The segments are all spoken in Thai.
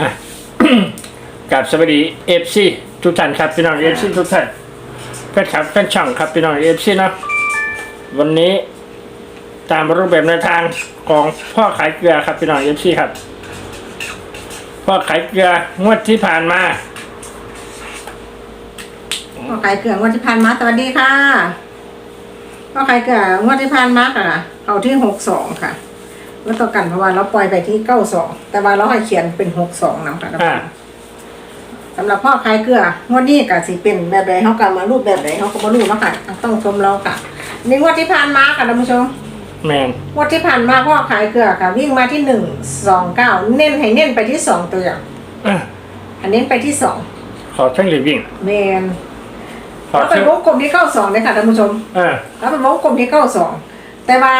อะ กับสวัสดีเอฟซีทุกท่านครับพี่น้องเอฟซีทุกท่านแฟนคลับแฟนช่องครับพี่น้องเอฟซีเนาะวันนี้ตามรูปแบบแนวทางของพ่อขายเกลือครับพี่น้องเอฟซีครับ พ่อขายเกลืองวดที่ผ่านมา พ่อขายเกลืองวดที่ผ่านมาสวัสดีค่ะพ่อขายเกลืองวดที่ผ่านมาค่ะเอาที่หกสองค่ะ แล้วต่อกันเพราะว่าเราปล่อยไปที่เก้าสองแต่ว่าเราให้เขียนเป็นหกสองนำค่ะอ่า สำหรับพ่อขายเกลืองวดนี้ก็สิเป็นแบบใดเขาก็มารูปแบบไหนเขาก็มารูปเนาะค่ะต้องชมเราค่ะนี่งวดที่ผ่านมาค่ะท่านผู้ชม แมนงวดที่ผ่านมาพ่อขายเกลือค่ะ วิ่งมาที่หนึ่งสองเก้าเน้นให้เน้นไปที่สองตัวอย่างอะอันเน้นไปที่สองขอทั้งรีวิ่งเมนขอเราเป็ทั้นงวงกลมที่เก้าสองเลยค่ะท่านผู้ชมเออแล้วเป็นวงกลมที่เก้าสองแต่ว่า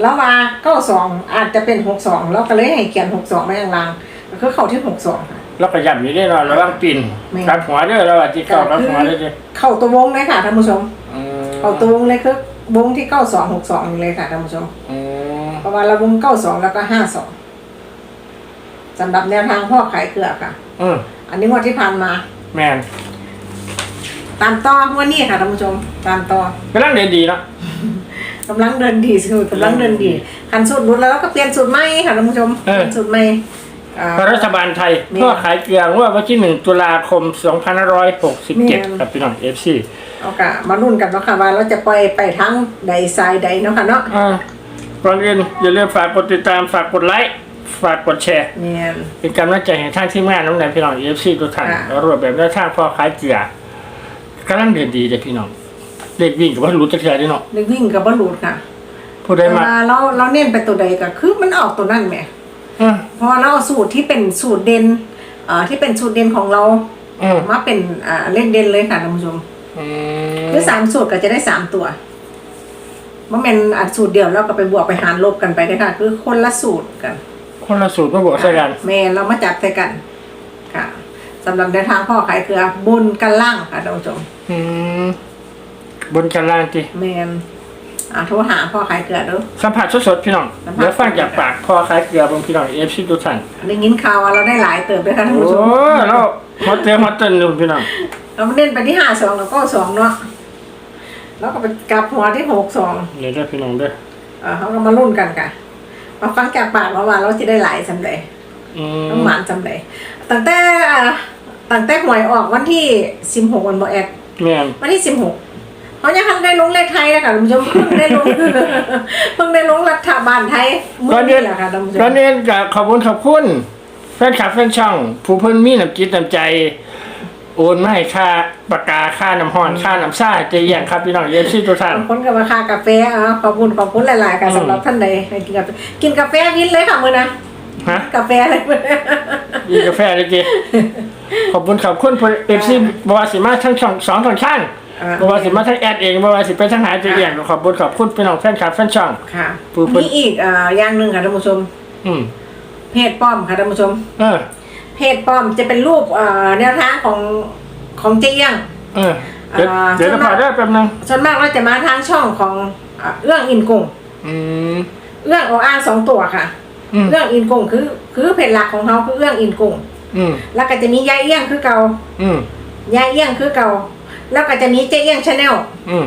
แล้วว่าเก้าสองอาจจะเป็นหกสองเราก็เลยให้เขียนหกสองไว้ข้างล่างก็คือเข้าที่หกสองค่ะ แล้วก็ย้ำอยู่ได้นอนระวังปิ่นแม่น รับหัวเด้อระวังที่เก่ารับหัวเด้อเด้อเข้าตัววงเลยค่ะท่านผู้ชม อืมเข้าตัววงเลยคือวงที่เก้าสองหกสองนี่เลยค่ะท่านผู้ชม อืมเพราะว่าเราวงเก้าสองแล้วก็ห้าสองสำหรับแนวทางพ่อขายเกลือค่ะ อืมอันนี้งวดที่ผ่านมา แมนตามต่องวดนี้ค่ะท่านผู้ชม ตามต่อกำลังเดินดีเนาะ กำลังเดินดีสูตรกำลังเดินดีคันสูตรรุดแล้วก็เปลี่ยนสูตรใหม่ค่ะท่านผู้ชมเปลี่ยนสูตรใหม่อ่ารัฐบาลไทยมีเพื่อขายเกลืองว่าวันที่หนึ่งตุลาคมมี2567ครับพี่น้องเอฟซีเอากะมารุ่นกันเนาะค่ะว่าเราจะปล่อยไปทั้งใดทรายใดเนาะค่ะเนาะอ่าก่อนอื่นอย่าลืมฝากกดติดตามฝากกดไลค์ฝากกดแชร์เนี่ยเป็นกำลังใจให้ทางทีมงานน้องแนนพี่น้องเอฟซีทุกท่านค่ะรวมแบบแนวทางพ่อขายเกลือกำลังเดินดีเลยพี่น้อง เด็กวิ่งกับว่ารู้จักเทื่อได้เนาะเล็กวิ่งกับบอลลูดค่ะผู้ใดแต่มาว่าเราเราเน้นไปตัวใดก็คือมันออกตัวนั่นแหมอืมเพราะว่าเราเอาสูตรที่เป็นสูตรเด่นอ่าที่เป็นสูตรเด่นของเราอืมมาเป็นอ่าเลขเด่นเลยค่ะท่านผู้ชม อืคือสามสูตรก็จะได้สามตัวมันเป็นอัดสูตรเดียวแล้วก็ไปบวกไปหารลบกันไปได้ค่ะ คือคนละสูตรกันคนละสูตรมาบอกใส่กันแม่เรามาจับใส่กัน ค่ะสำหรับในวทางพ่อขายเกลือบนกันล่างค่ะท่านผู้ชมอืม บนกันล่างทีแมนอ่าโทรหาพ่อขายเกลือเด้อสัมผัสสดๆพี่น้องสัมผัส เดี๋ยวฟังจากปากพ่อขายเกลือบางพี่น้องเอฟซีทุกท่านได้ยินข่าวว่าเราได้หลายเติบด้วยค่ะท่านโอ้ผู้ชมแล้วฮอตเตอร์ฮอตเตอร์นู่นพี่น้องเราเน้นไปที่ห้าสองแล้วก็สองเนาะแล้วก็ไปกลับหัวที่หกสองเดี๋ยวได้พี่น้องเด้อเออเขาก็มารุ่นกันค่ะมาฟังจากปากว่าว่าเราจะได้หลายสำเร็จ อืมต้องหมานสำเร็จตั้งแต่อ่าตั้งแต่หวยออกวันที่สิบหกวันบอแอดแม่นวันที่สิบหก เขายังทันได้ลงเลขไทยนะคะท่านผู้ชมเพิ่งได้ลงเพิ่งได้ลงรัฐบาลไทยเมื่อนี้แหละค่ะท่านผู้ชก่อนมอื่นก็ขอบคุณขอบคุณแฟนคลับแฟนช่อง ผู้เพิ่นมีน้ำจิตน้ำใจ โอนมาให้ค่าปากกาค่าน้ำห้อนค่าน้ำซ่าเจียงครับพี่น้องเอฟซีทุกท่านบางคนก็มาคากาแฟอะขอบคุณขอบคุณหลายๆค่ะอืมสำหรับท่านใดให้กินกาแฟกินกาแฟวินเลยค่ะมือนะฮะ กาแฟเลยมื้อนะมีกาแฟเลยจีขอบคุณขอบคุณเอฟซีบวาสิมาทั้งช่องสองช่องช่าง อ่าบวาสิมาทั้งแอดเองบวาสิไปทั้งหาเจียงขอบคุณขอบคุณพี่น้องแฟนคลับแฟนช่อง ค่ะผู้เพิ่น มีอีกอ่าอย่างหนึ่งค่ะท่านผู้ชม อืมเพจป้อมค่ะท่านผู้ชม เออเพจป้อมจะเป็นรูปอ่าแนวทางของของเจียง เออเดี๋ยวอ่า เดี๋ยวจะพอได้แป๊บนึงส่วนมากเราจะมาทางช่องของอ่าเรื่องอินกงอืมเรื่องของอ้างสองตัวค่ะ อืมเรื่องอินกงคือคือเพจหลักของเขาคือเรื่องอินกงอืมแล้วก็จะมียายเอี้ยงคือเก่าอืมยายเอี้ยงคือเก่า แล้วก็จะมีเจ๊เอี้ยงชาแนลอืม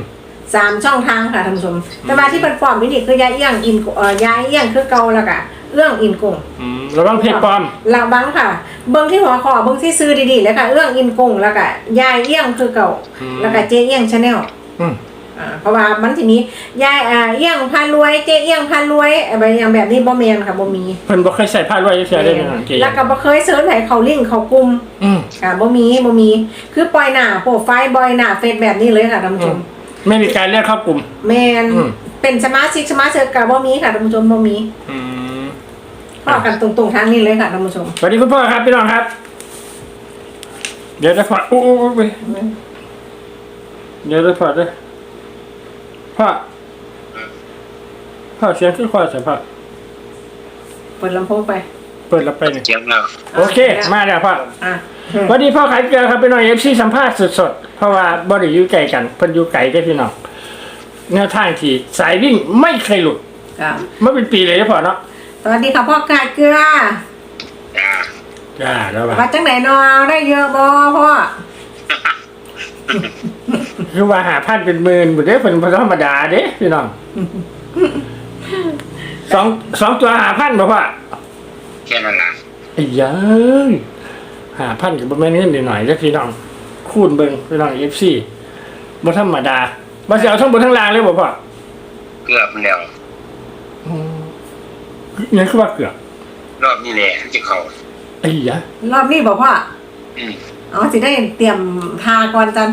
สามช่องทางค่ะท่านผู้ชม แต่ว่าที่เป็นฟอร์มนี่นี่คือยายเอี้ยงอินกเอ่อยายเอี้ยงคือเก่าแล้วก็เรื่องอินกงอืมระวังเพจปลอมเราบังค่ะ เบิ้งที่หัวคอเบิ้งที่ซื้อดีๆเลยค่ะเรื่องอินกงแล้วก็ยายเอี้ยงคือเก่า อืม แล้วก็เจ๊เอี้ยงชาแนล อืม อ่าเพราะว่ามันทีนี้ยายอ่าเอี้ยงพารวยเจ๊เอี้ยงพารวยอะไรอย่างแบบนี้บ่แมนค่ะบ่มีเพิ่นบ่เคยใส่ผ้าลวดจักเทื่อได้พี่น้องเจียแล้วก็บ่เคยเสิร์ชให้เขาลิงก์เขากลุ่มอืมค่ะบ่มีบ่มี คือปล่อยหน้าโปรไฟล์บอยหน้าเฟซแบบนี้เลยค่ะท่านผู้ชมไม่มีการเรียกเข้ากลุ่ม แมนอืม เป็นสมาชิกสมาชิกกับบ่มีค่ะท่านผู้ชมบ่มีอืม พอกันตรงๆทางนี้เลยค่ะท่านผู้ชม สวัสดีคุณพ่อครับพี่น้องครับ เดี๋ยวจะพออู้อู้อู้ไปเดี๋ยวจะพอด้วย พ่อพ่อเสียงขึ้นคอใส่พ่อเปิดลำโพงไป เปิดแล้วไปเนี่ยเจียมแล้วโอเค มาแล้วพ่ออะสวัสดีพ่อขายเกลือครับพี่น้องเอฟซีสัมภาษณ์สดๆเพราะว่าบ่ได้อยู่ไกลกันเพิ่นอยู่ไกลได้อพี่น้องแนวทางที่สายวิ่งไม่เคยหลุดค่ะเมื่อเป็นปีเลยนะพ่อเนาะสวัสดีค่ะพ่อกาดเกลือจ้าจ้าแล้วว่าว่าจังไหนนอได้เยอะบ่พ่อ คือว่าหาพันเป็นหมื่นบุเด้เป็นธรรมดาเด้พี่น้องสองสองตัวหาพันบ่พ่อแค่นั้นล่ะไอ้ยัยหาพันกับบ่แม่นเงินหน่อยๆเด้อพี่น้องคูณเบิ่งพี่น้องเอฟซีบ่ธรรมดาบ่สิเอาทั้งบนทั้งล่างเลยบ่พ่อเกือบแล้วอืมยังคือว่าเกือบรอบนี้แหละที่เขาไอ้ยะรอบนี้บอกพ่ออืมอ๋อสิได้เตรียมทาก่อนจัน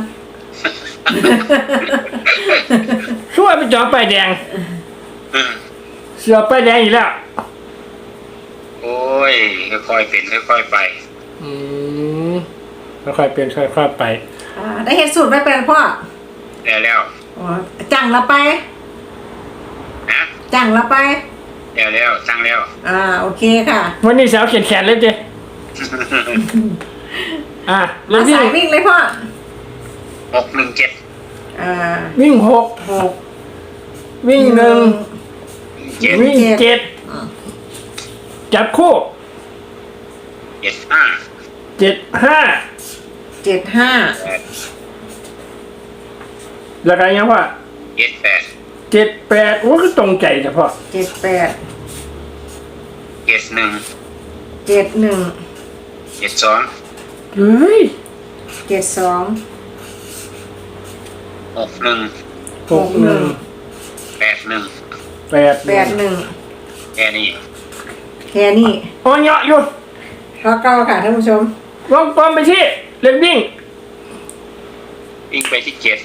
คือว่าไปจอป้ายแดง อืมเสือป้ายแดงอีกแล้ว โอ้ยค่อยๆเป็นค่อยๆไปอืมค่อยๆเป็นค่อยๆไป อ่าได้เห็ดสูตรไว้เป็นพ่อแล้วแล้วอ๋อจังละไป นะจังละไป แล้วแล้วตั้งแล้ว อ่าโอเคค่ะวันนี้สาวเขียนแขนเลยเจ้อะแล้มาววิ่งสายวิ่งเลยพ่อ หกหนึ่งเจ็ดอ่าวิ่งหกหกวิ่งหนึ่งเจ็ดวิ่งเจ็ดอ่าจับคู่เจ็ดห้าเจ็ดห้าเจ็ดห้าแปดแล้วกันยังว่าเจ็ดแปดเจ็ดแปดโอ้คือตรงใจเฉพาะเจ็ดแปดเจ็ดหนึ่งเจ็ดหนึ่งเจ็ดสองเฮ้ยเจ็ดสอง หกหนึ่งหกหนึ่งแปดหนึ่งแปดแปดหนึ่งแค่นี้แค่นี้โอ้ยเงาะอยู่ข้อเก้าค่ะท่านผู้ชมวงกลมไปที่เล่นวิ่ง วิ่งไปที่เจ็ด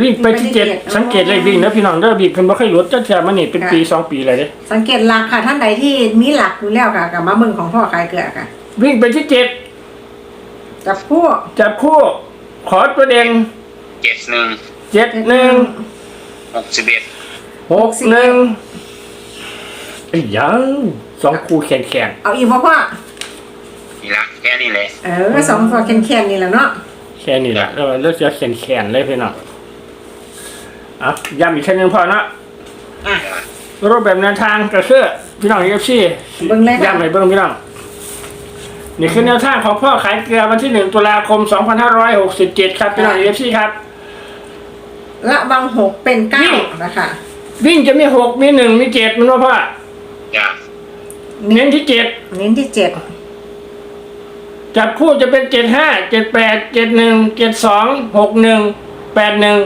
วิ่งไปที่เจ็ดสังเกตเลขวิ่งนะพี่น้องเด้อวิ่งเพิ่นบ่เคยหลุดจักเทื่อมันนี่เป็นปีสองปีเลยเด้สังเกตหลักค่ะท่านใดที่มีหลักอยู่แล้วค่ะกับมาเมืองของพ่อขายเกลือค่ะ วิ่งไปที่เจ็ดจับคู่จับคู่ขอตัวเด่นเจ็ดหนึ่ง เจ็ดหนึ่งหกสิบเอ็ดหกหนึ่งไอ้ยังสองคู่แข่งแข่งเอาอีกพ่อพ่อนี่ละแค่นี้แหละเออสองตัวแข็งๆนี่แหละเนาะแค่นี้แหละแล้วเลือกจะแข่งแข่งเลยพี่น้องอะย้ำอีกแค่นึงพอเนาะอะรูปแบบแนวทางกระเสื้อพี่น้องเอฟซีเบิ่งเลยค่ะย้ำให้เบิ่งพี่น้องนี่คือแนวทางของพ่อขายเกลือวันที่หนึ่งตุลาคมสองพันห้าร้อยหกสิบเจ็ดครับพี่น้องเอฟซีครับ ละวังหกเป็นเก้านี่นะคะ วิ่งจะมีหกมีหนึ่งมีเจ็ดมันว่าพ่อจ้าเน้นที่เจ็ดเน้นที่เจ็ดจับคู่จะเป็นเจ็ดห้าเจ็ดแปดเจ็ดหนึ่งเจ็ดสองหกหนึ่งแปดหนึ่ง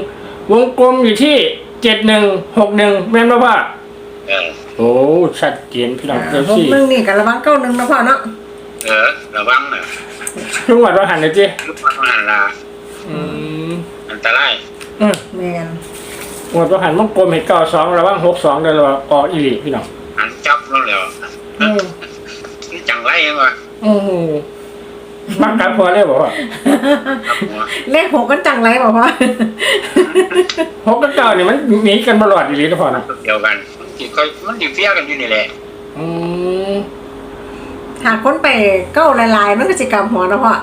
วงกลมอยู่ที่เจ็ดหนึ่งหกหนึ่งแม่นว่าพ่อเออโอ้ชัดเจนพี่น้องอ่าเอฟหกซีหนึ่งนี่กับระวังเก้าหนึ่งนะพ่อเนาะเออระวังนะทุกวันว่าหันเลยจีลูกมันหันลาอืมอันตราย อืม แมนหมดว่าหันวงกลมเห็ดเก้าสองระว่างหกสองเดี๋ยวเราออกอีหลีพี่น้องหันจับแล้วแล้วอืมนี่จังไรยังวะโอ้โหมักกลับพอเลยบอกว่าครับหัวเลขหกกันจังไรบอกพ่อหกกับเก้านี่มันหนีกันตลอดอีหลีนะพ่อนะเดียวกันมันสิค่อยมันดิเฟียกันอยู่นี่แหละอืมหากคนไปเก้าลายๆมันก็จะกำหัวนะพ่อ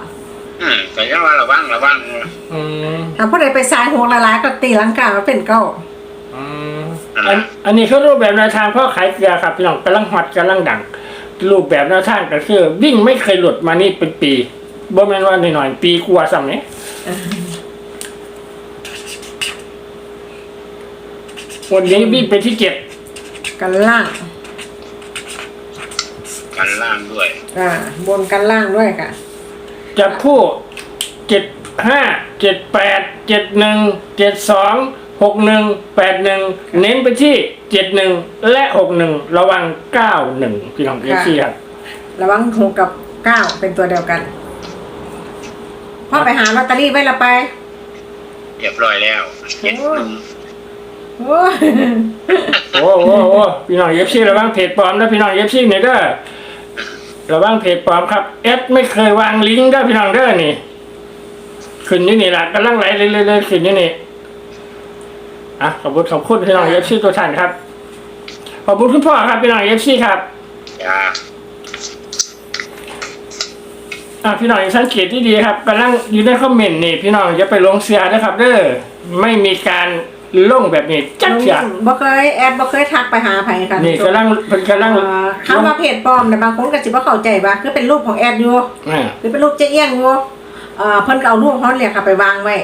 อืมแต่ยังว่าระวังระวังอืมหากผู้ใดไปสายหกลายๆก็ตีลังกามาเป็นเก้าอืมอันอันนี้คือรูปแบบแนวทางพ่อขายเกลือครับพี่น้องกำลังฮอตกำลังดัง รูปแบบแนวทางก็คือวิ่งไม่เคยหลุดมานี่เป็นปีบ่แม่นว่าหน่อยๆปีกลัวาซ้ำเนี่ยวันนี้วิ่งไปที่เจ็ดกันล่าง กันล่างด้วย อ่า บนกันล่างด้วยค่ะ จับคู่เจ็ดห้าเจ็ดแปดเจ็ดหนึ่งเจ็ดสองหกหนึ่งแปดหนึ่งเน้นไปที่เจ็ดหนึ่งและหกหนึ่งระวังเก้าหนึ่งพี่น้องเอฟซีครับระวังหกกับเก้าเป็นตัวเดียวกันพ่อไปหาลอตเตอรี่ไว้ละไปเรียบร้อยแล้วเจ็ดหนึ่งโอ้ยโอ้โหโอ้พี่น้องเอฟซีระวังเพจปลอมนะพี่น้องเอฟซีเนี่ยเด้อ ระวังเพจปลอมครับเอฟไม่เคยวางลิงก์เด้พี่น้องเด้อนี่ขึ้นนี่นี่แหละกำลังไหลเลยเลยๆขึ้นนี่นี่อะขอบคุณขอบคุณพี่น้องเอฟซีตัวท่านครับ ขอบคุณคุณพ่อครับพี่น้องเอฟซีครับจ้าอะพี่น้องสังเกตที่ดีครับกำลังอยู่ในคอมเมนต์นี่พี่น้องอย่าไปลงเสียนะครับ เด้อไม่มีการ ลงแบบนี้จักเสียบ่เคยแอดบ่เคยทักไปหาไผค่ะนี่กำลังเพิ่นกำลังเอ่อคำว่าเพจปลอมเนี่ยบางคนก็สิบ่เข้าใจว่าคือเป็นรูปของแอดอยู่อ่าหรือเป็นรูปเจ๊เอี้ยงอยู่เอ่อเพิ่นก็เอารูปเขาเนี่ยค่ะไปวางไว้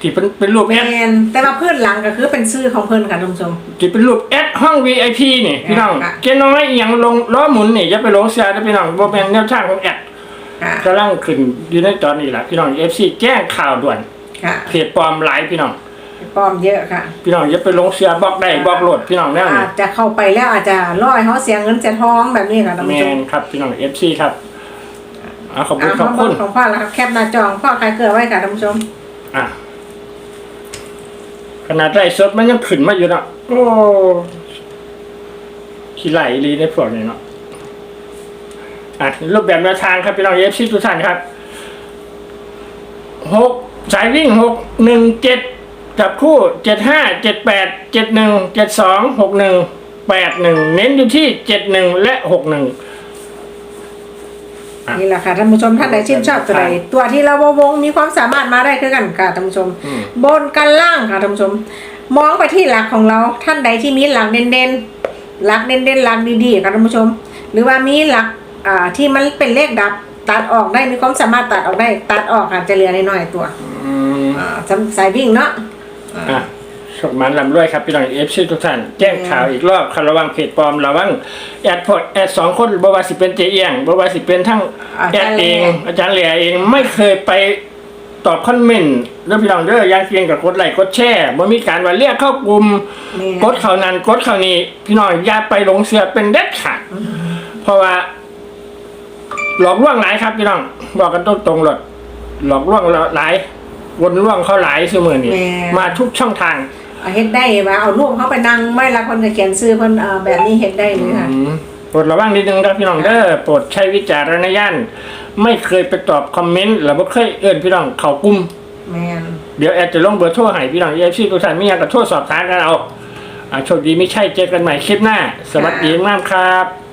ที่เป็นเป็นรูปแมแอดนแต่ว่าพื้นหลังก็คือเป็นชื่อของเพิ่นค่ะท่านผู้ชมที่เป็นรูปแอดห้อง VIP นี่พี่น้องค่ะเจ๊น้อยอหย่างลงล้อหมุนนี่อย่าไปหลงเสียนะพี่น้องบ่แม่นแนวทางของแอดค่ะกำลังขึ้นอยู่ในตอนนี้แหละพี่น้อง FC แจ้งข่าวด่วนค่ะเพจปลอมหลายพี่น้อง ปลอมเยอะค่ะ พี่น้องอย่าไปหลงเสียบล็อกได้บล็อกโหลดพี่น้องแน่นอาจจะเข้าไปแล้วอาจจะล่อให้เขาเสียเงินเสียทองแบบนี้ค่ะท่านแมผู้ชมนครับพี่น้อง FC ครับอะขอบคุณอ่าขอบมาคุเบิ่ณงของพ่อแล้วครับแคปหน้าจอของพ่อใครเกิดไว้ค่ะท่านผู้ชมอะ ขนาดไล่สดมันยังขึ้นมาอยู่เนาะโอ้ขี้ไหลอีหลีในพวกนี้เนาะอะรูปแบบแนวทางครับพี่น้อง FC ทุกท่านครับหกสายวิ่งหกหนึ่งเจ็ด จับคู่เจ็ดห้าเจ็ดแปดเจ็ดหนึ่งเจ็ดสองหกหนึ่งแปดหนึ่งเน้นอยู่ที่เจ็ดหนึ่งและหกหนึ่ง อะนี่แหละค่ะท่านผู้ชมท่านใดชื่นชอบตัวใดตัวที่เราวงมีความสามารถมาได้คือกันค่ะท่านผู้ชม อืม บนกันล่างค่ะท่านผู้ชม มองไปที่หลักของเราท่านใดที่มีหลักเด่นๆหลักเด่นๆหลักดีๆค่ะท่านผู้ชม หรือว่ามีหลักอ่าที่มันเป็นเลขดับตัดออกได้มีความสามารถตัดออกได้ตัดออกค่ะจะเหลือน้อยๆตัว อืม อ่าสำสายวิ่งเนาะ อะสดมันลำด้วยครับพี่น้องเอฟซีทุกท่านแจ้งข่าวอีกรอบครับระวังเพจปลอมระวังแอดพอดแอดสองคนบว่าสิเป็นเจเอียงบว่าสิเป็นทั้งแอดเอง อาจารย์เหลียเองไม่เคยไปตอบคอมเมนต์เรื่องพี่น้องเด้อยังเพียงกับกดไลค์กดแชร์บ่มีการว่าเรียกเข้ากลุ่มแม่กดเขานั้นกดเขานี้พี่น้องอย่าไปหลงเสือเป็นเด็ดขาดเพราะว่า หลอกลวงหลายครับพี่น้องบอกกันตรงตรงๆเลยหลอกลวงหลาย วนล่วงเขาหลายเสมอนี่มาทุกช่องทางเอาเฮ็ดได้ว่าเอารูปเขาไปนั่งไม่ละคนก็เขียนซื้อเพิ่นเอ่อแบบนี้เฮ็ดได้เลยค่ะ อืมโปรดระวังนิดนึงครับพี่น้องเด้อโปรดใช้วิจารณญาณไม่เคยไปตอบคอมเมนต์หรือว่าเคยเอื้อนพี่น้องเขากลุ่ม แมนเดี๋ยวแอดจะลงเบอร์โทรให้พี่น้องเอฟซีทุกท่านมีอยากจะโทรสอบถามกันเอาอ่าโชคดีไม่ใช่เจอกันใหม่คลิปหน้า สวัสดีมากครับ